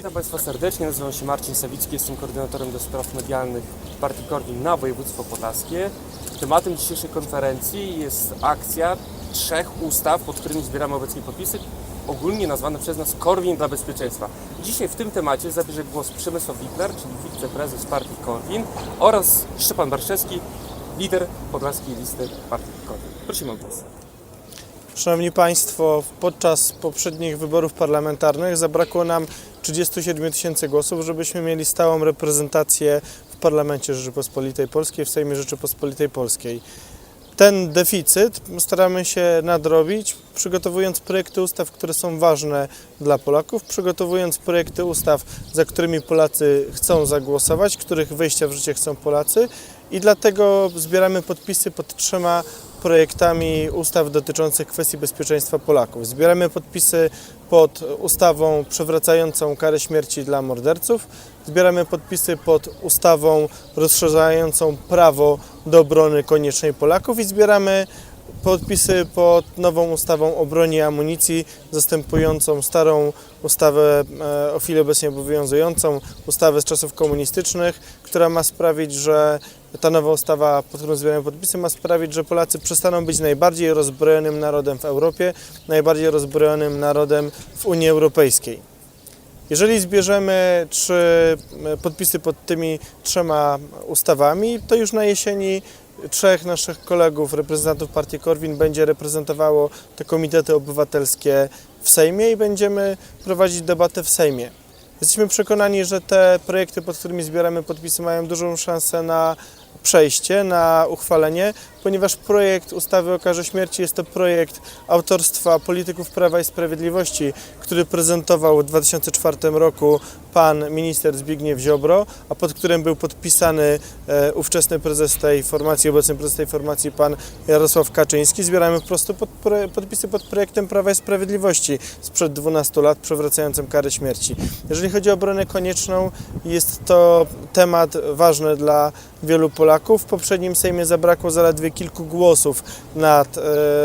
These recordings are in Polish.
Witam Państwa serdecznie, nazywam się Marcin Sawicki, jestem koordynatorem do spraw medialnych Partii Korwin na województwo podlaskie. Tematem dzisiejszej konferencji jest akcja trzech ustaw, pod którymi zbieramy obecnie podpisy, ogólnie nazwane przez nas Korwin dla bezpieczeństwa. Dzisiaj w tym temacie zabierze głos Przemysław Wikler, czyli wiceprezes partii Korwin oraz Szczepan Barszewski, lider podlaskiej listy partii Korwin. Prosimy o głos. Szanowni Państwo, podczas poprzednich wyborów parlamentarnych zabrakło nam 37 tysięcy głosów, żebyśmy mieli stałą reprezentację w Parlamencie Rzeczypospolitej Polskiej, w Sejmie Rzeczypospolitej Polskiej. Ten deficyt staramy się nadrobić, przygotowując projekty ustaw, które są ważne dla Polaków, przygotowując projekty ustaw, za którymi Polacy chcą zagłosować, których wejścia w życie chcą Polacy i dlatego zbieramy podpisy pod trzema projektami ustaw dotyczących kwestii bezpieczeństwa Polaków. Zbieramy podpisy pod ustawą przywracającą karę śmierci dla morderców. Zbieramy podpisy pod ustawą rozszerzającą prawo do obrony koniecznej Polaków i zbieramy podpisy pod nową ustawą o broni i amunicji, zastępującą starą ustawę e, o chwili obecnie obowiązującą, ustawę z czasów komunistycznych, która ma sprawić, że ta nowa ustawa, pod którą zbieramy podpisy, ma sprawić, że Polacy przestaną być najbardziej rozbrojonym narodem w Europie, najbardziej rozbrojonym narodem w Unii Europejskiej. Jeżeli zbierzemy trzy e, podpisy pod tymi trzema ustawami, to już na jesieni trzech naszych kolegów, reprezentantów partii Korwin będzie reprezentowało te komitety obywatelskie w Sejmie i będziemy prowadzić debatę w Sejmie. Jesteśmy przekonani, że te projekty, pod którymi zbieramy podpisy, mają dużą szansę na przejście, na uchwalenie, ponieważ projekt ustawy o karze śmierci jest to projekt autorstwa polityków Prawa i Sprawiedliwości, który prezentował w 2004 roku pan minister Zbigniew Ziobro, a pod którym był podpisany e, ówczesny prezes tej formacji, obecny prezes tej formacji, pan Jarosław Kaczyński. Zbieramy po prostu pod, podpisy pod projektem Prawa i Sprawiedliwości sprzed 12 lat przywracającym karę śmierci. Jeżeli chodzi o obronę konieczną, jest to temat ważny dla wielu Polaków. W poprzednim Sejmie zabrakło zaledwie kilku głosów, nad, e,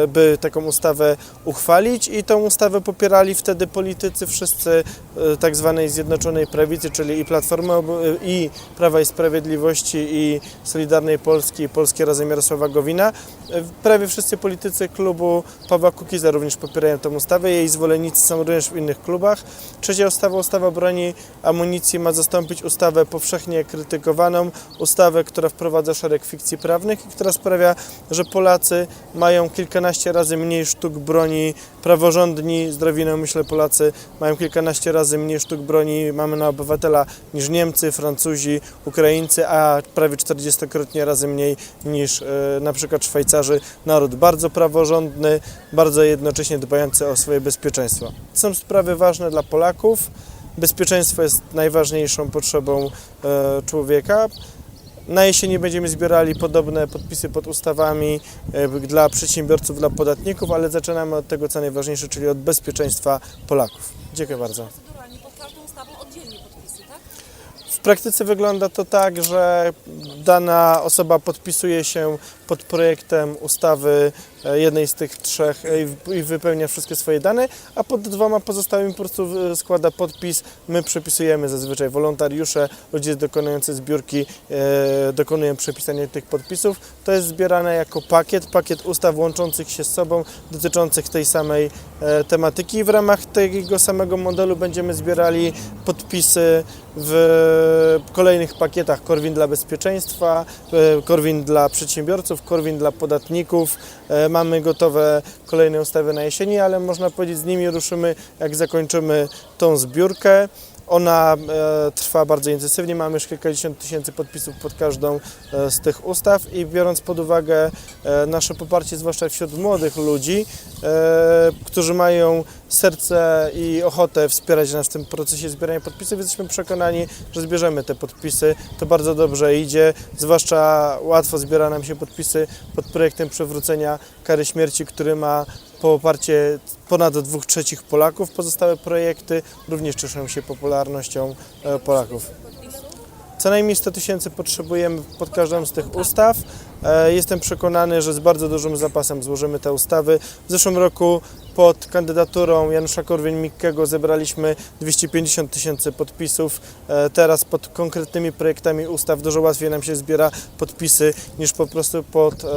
by taką ustawę uchwalić i tą ustawę popierali wtedy politycy wszyscy e, tak zwanej Zjednoczonej Prawicy, czyli i Platformy, Obo- i Prawa i Sprawiedliwości, i Solidarnej Polski, i Polskie Razem Jarosława Gowina. E, Prawie wszyscy politycy klubu Pawła Kukiza również popierają tę ustawę. Jej zwolennicy są również w innych klubach. Trzecia ustawa, ustawa broni amunicji ma zastąpić ustawę powszechnie krytykowaną, ustawę, która wprowadza szereg fikcji prawnych i która sprawia, że Polacy mają kilkanaście razy mniej sztuk broni, praworządni, zdrowinowmyślne Polacy mają kilkanaście razy mniej sztuk broni mamy na obywatela niż Niemcy, Francuzi, Ukraińcy, a prawie 40-krotnie razy mniej niż e, na przykład Szwajcarzy. Naród bardzo praworządny, bardzo jednocześnie dbający o swoje bezpieczeństwo. Są sprawy ważne dla Polaków. Bezpieczeństwo jest najważniejszą potrzebą e, człowieka. Na jesieni będziemy zbierali podobne podpisy pod ustawami e, dla przedsiębiorców, dla podatników, ale zaczynamy od tego, co najważniejsze, czyli od bezpieczeństwa Polaków. Dziękuję bardzo. tak? W praktyce wygląda to tak, że dana osoba podpisuje się pod projektem ustawy jednej z tych trzech e, i wypełnia wszystkie swoje dane, a pod dwoma pozostałymi po prostu e, składa podpis. My przepisujemy zazwyczaj wolontariusze, ludzie dokonujący zbiórki e, dokonują przepisania tych podpisów. To jest zbierane jako pakiet, pakiet ustaw łączących się z sobą, dotyczących tej samej e, tematyki. W ramach tego samego modelu będziemy zbierali podpisy w kolejnych pakietach Korwin dla bezpieczeństwa, e, Korwin dla przedsiębiorców, Korwin dla podatników. Mamy gotowe kolejne ustawy na jesieni, ale można powiedzieć, z nimi ruszymy, jak zakończymy tą zbiórkę. Ona e, trwa bardzo intensywnie, mamy już kilkadziesiąt tysięcy podpisów pod każdą e, z tych ustaw i biorąc pod uwagę e, nasze poparcie, zwłaszcza wśród młodych ludzi, e, którzy mają serce i ochotę wspierać nas w tym procesie zbierania podpisów, jesteśmy przekonani, że zbierzemy te podpisy. To bardzo dobrze idzie, zwłaszcza łatwo zbiera nam się podpisy pod projektem przywrócenia kary śmierci, który ma poparcie ponad dwóch trzecich Polaków. Pozostałe projekty również cieszą się popularnością e, Polaków. Co najmniej 100 tysięcy potrzebujemy pod każdą z tych ustaw. E, Jestem przekonany, że z bardzo dużym zapasem złożymy te ustawy. W zeszłym roku pod kandydaturą Janusza Korwin-Mikkego zebraliśmy 250 tysięcy podpisów. E, Teraz pod konkretnymi projektami ustaw dużo łatwiej nam się zbiera podpisy niż po prostu pod e,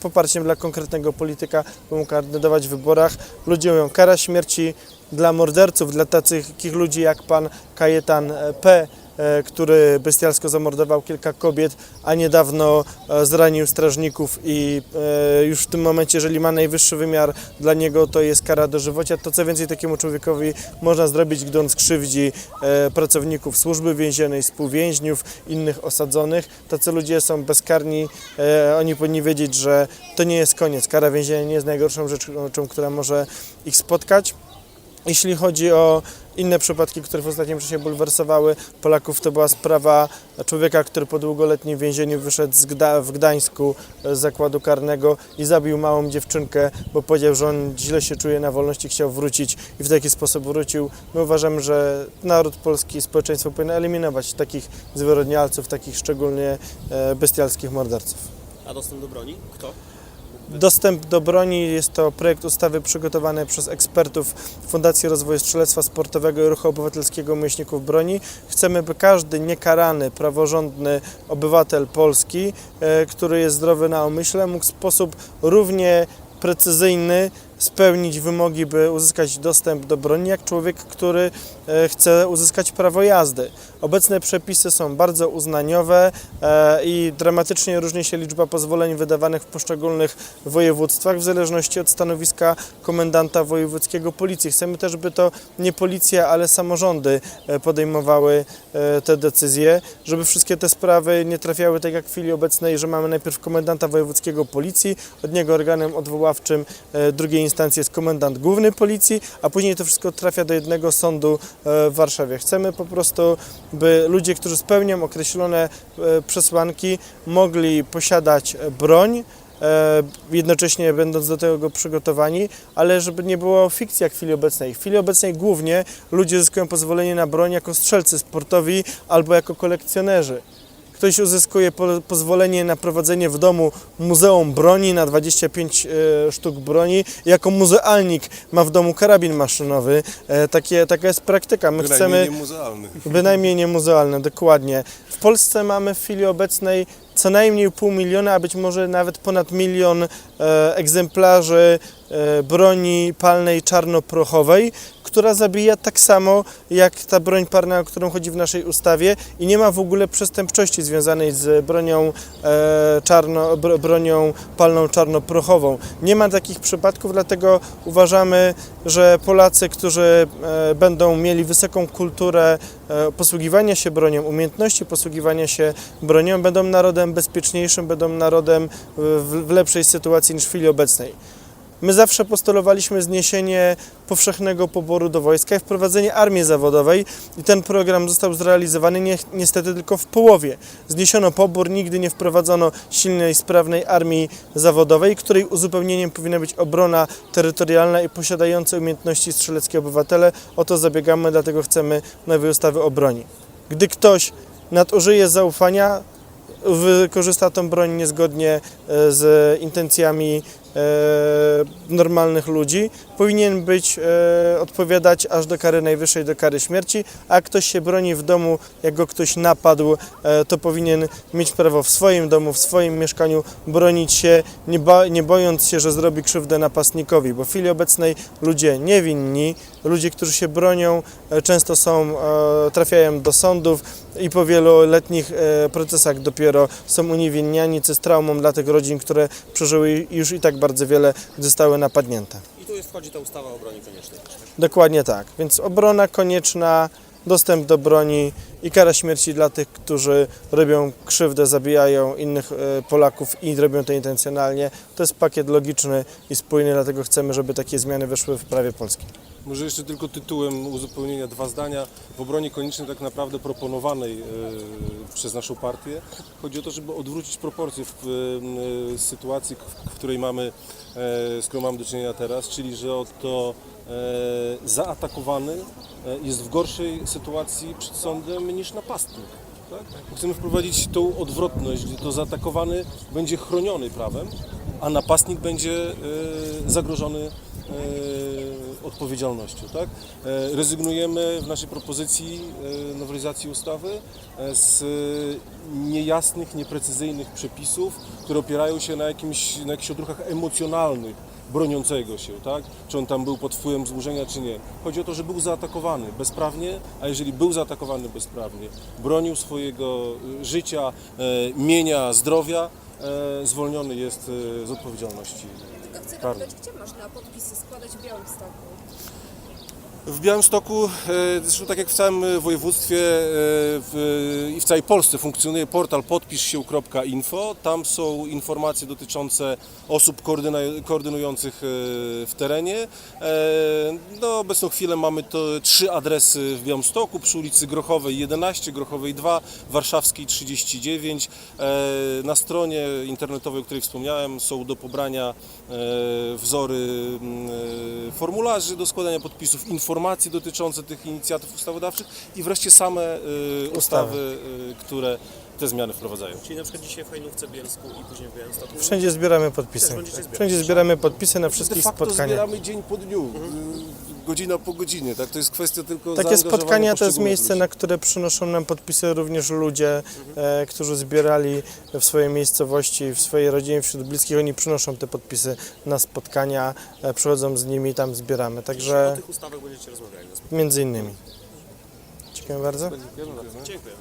poparciem dla konkretnego polityka, by mógł kandydować w wyborach. Ludzie mówią kara śmierci dla morderców, dla takich ludzi jak pan Kajetan e, P., który bestialsko zamordował kilka kobiet, a niedawno e, zranił strażników i e, już w tym momencie, jeżeli ma najwyższy wymiar dla niego, to jest kara dożywocia. To co więcej takiemu człowiekowi można zrobić, gdy on skrzywdzi e, pracowników służby więziennej, współwięźniów, innych osadzonych. Tacy ludzie są bezkarni, e, oni powinni wiedzieć, że to nie jest koniec. Kara więzienia nie jest najgorszą rzeczą, która może ich spotkać. Jeśli chodzi o inne przypadki, które w ostatnim czasie bulwersowały Polaków, to była sprawa człowieka, który po długoletnim więzieniu wyszedł Gda- w Gdańsku z zakładu karnego i zabił małą dziewczynkę, bo powiedział, że on źle się czuje na wolności, chciał wrócić i w taki sposób wrócił. My uważamy, że naród polski, społeczeństwo powinno eliminować takich zwyrodnialców, takich szczególnie e, bestialskich morderców. A dostęp do broni? Kto? Dostęp do broni jest to projekt ustawy przygotowany przez ekspertów Fundacji Rozwoju Strzelectwa Sportowego i Ruchu Obywatelskiego Myślników Broni. Chcemy, by każdy niekarany, praworządny obywatel Polski, e, który jest zdrowy na umyśle, mógł w sposób równie precyzyjny spełnić wymogi, by uzyskać dostęp do broni, jak człowiek, który e, chce uzyskać prawo jazdy. Obecne przepisy są bardzo uznaniowe e, i dramatycznie różni się liczba pozwoleń wydawanych w poszczególnych województwach w zależności od stanowiska komendanta wojewódzkiego policji. Chcemy też, by to nie policja, ale samorządy e, podejmowały te decyzje, żeby wszystkie te sprawy nie trafiały tak jak w chwili obecnej, że mamy najpierw komendanta wojewódzkiego policji, od niego organem odwoławczym drugiej instancji jest komendant główny policji, a później to wszystko trafia do jednego sądu e, w Warszawie. Chcemy po prostu, by ludzie, którzy spełnią określone e, przesłanki, mogli posiadać broń, e, jednocześnie będąc do tego przygotowani, ale żeby nie było w chwili obecnej. W chwili obecnej głównie ludzie zyskują pozwolenie na broń jako strzelcy sportowi albo jako kolekcjonerzy. Ktoś uzyskuje po, pozwolenie na prowadzenie w domu muzeum broni na 25 e, sztuk broni. Jako muzealnik ma w domu karabin maszynowy. E, takie, taka jest praktyka. My chcemy nie muzealny. bynajmniej nie muzealne, dokładnie. W Polsce mamy w chwili obecnej co najmniej pół miliona, a być może nawet ponad milion e, egzemplarzy broni palnej czarnoprochowej, która zabija tak samo jak ta broń palna, o którą chodzi w naszej ustawie i nie ma w ogóle przestępczości związanej z bronią, e, czarno, bro, bronią palną czarnoprochową. Nie ma takich przypadków, dlatego uważamy, że Polacy, którzy e, będą mieli wysoką kulturę e, posługiwania się bronią, umiejętności posługiwania się bronią, będą narodem bezpieczniejszym, będą narodem w, w lepszej sytuacji niż w chwili obecnej. My zawsze postulowaliśmy zniesienie powszechnego poboru do wojska i wprowadzenie armii zawodowej i ten program został zrealizowany nie, niestety tylko w połowie. Zniesiono pobór, nigdy nie wprowadzono silnej, sprawnej armii zawodowej, której uzupełnieniem powinna być obrona terytorialna i posiadające umiejętności strzeleckie obywatele. O to zabiegamy, dlatego chcemy nowej ustawy o broni. Gdy ktoś nadużyje zaufania, wykorzysta tą broń niezgodnie e, z intencjami normalnych ludzi, powinien być, e, odpowiadać aż do kary najwyższej, do kary śmierci, a ktoś się broni w domu, jak go ktoś napadł, e, to powinien mieć prawo w swoim domu, w swoim mieszkaniu bronić się, nie, nie bojąc się, że zrobi krzywdę napastnikowi, bo w chwili obecnej ludzie niewinni, ludzie, którzy się bronią, e, często są, e, trafiają do sądów i po wieloletnich e, procesach dopiero są uniewinniani, co jest traumą dla tych rodzin, które przeżyły już i tak bardzo wiele, gdy zostały napadnięte. Wchodzi ta ustawa o broni koniecznej. Dokładnie tak. Więc obrona konieczna, dostęp do broni i kara śmierci dla tych, którzy robią krzywdę, zabijają innych e, Polaków i robią to intencjonalnie. To jest pakiet logiczny i spójny, dlatego chcemy, żeby takie zmiany weszły w prawie polskim. Może jeszcze tylko tytułem uzupełnienia dwa zdania. W obronie koniecznej tak naprawdę proponowanej e, przez naszą partię chodzi o to, żeby odwrócić proporcje w e, sytuacji, w, której mamy, e, z którą mamy do czynienia teraz, czyli że oto zaatakowany jest w gorszej sytuacji przed sądem niż napastnik. Tak? Chcemy wprowadzić tą odwrotność, gdzie to zaatakowany będzie chroniony prawem, a napastnik będzie zagrożony odpowiedzialnością. Tak? E, rezygnujemy w naszej propozycji e, nowelizacji ustawy e, z niejasnych, nieprecyzyjnych przepisów, które opierają się na, jakimś, na jakichś odruchach emocjonalnych broniącego się, tak? Czy on tam był pod wpływem wzburzenia, czy nie. Chodzi o to, że był zaatakowany bezprawnie, a jeżeli był zaatakowany bezprawnie, bronił swojego y, życia, e, mienia, zdrowia, e, zwolniony jest e, z odpowiedzialności. Tylko chcę dopytać, gdzie można podpisy składać w Białymstoku? W Białymstoku, e, zresztą tak jak w całym e, województwie e, w, i w całej Polsce funkcjonuje portal podpiszsił.info. Tam są informacje dotyczące osób koordynujących w terenie. Na obecną chwilę mamy to trzy adresy w Białymstoku, przy ulicy Grochowej 11, Grochowej 2, Warszawskiej 39. E, Na stronie internetowej, o której wspomniałem, są do pobrania wzory formularzy do składania podpisów, informacji dotyczące tych inicjatyw ustawodawczych i wreszcie same e, ustawy, e, które te zmiany wprowadzają. Czyli na przykład dzisiaj w Hajnówce, Bielsku i później w Białymstoku. Wszędzie zbieramy podpisy. Zbierać. Wszędzie zbieramy podpisy na De wszystkich facto spotkaniach. zbieramy dzień po dniu, y, godzina po godzinie, tak? To jest kwestia tylko Takie spotkania to jest miejsce, ludzi. na które przynoszą nam podpisy również ludzie, e, którzy zbierali w swojej miejscowości, w swojej rodzinie, wśród bliskich. Oni przynoszą te podpisy na spotkania, e, przychodzą z nimi, tam zbieramy. O Także tych ustawach będziecie rozmawiali. między innymi. Dziękuję bardzo. Dziękuję.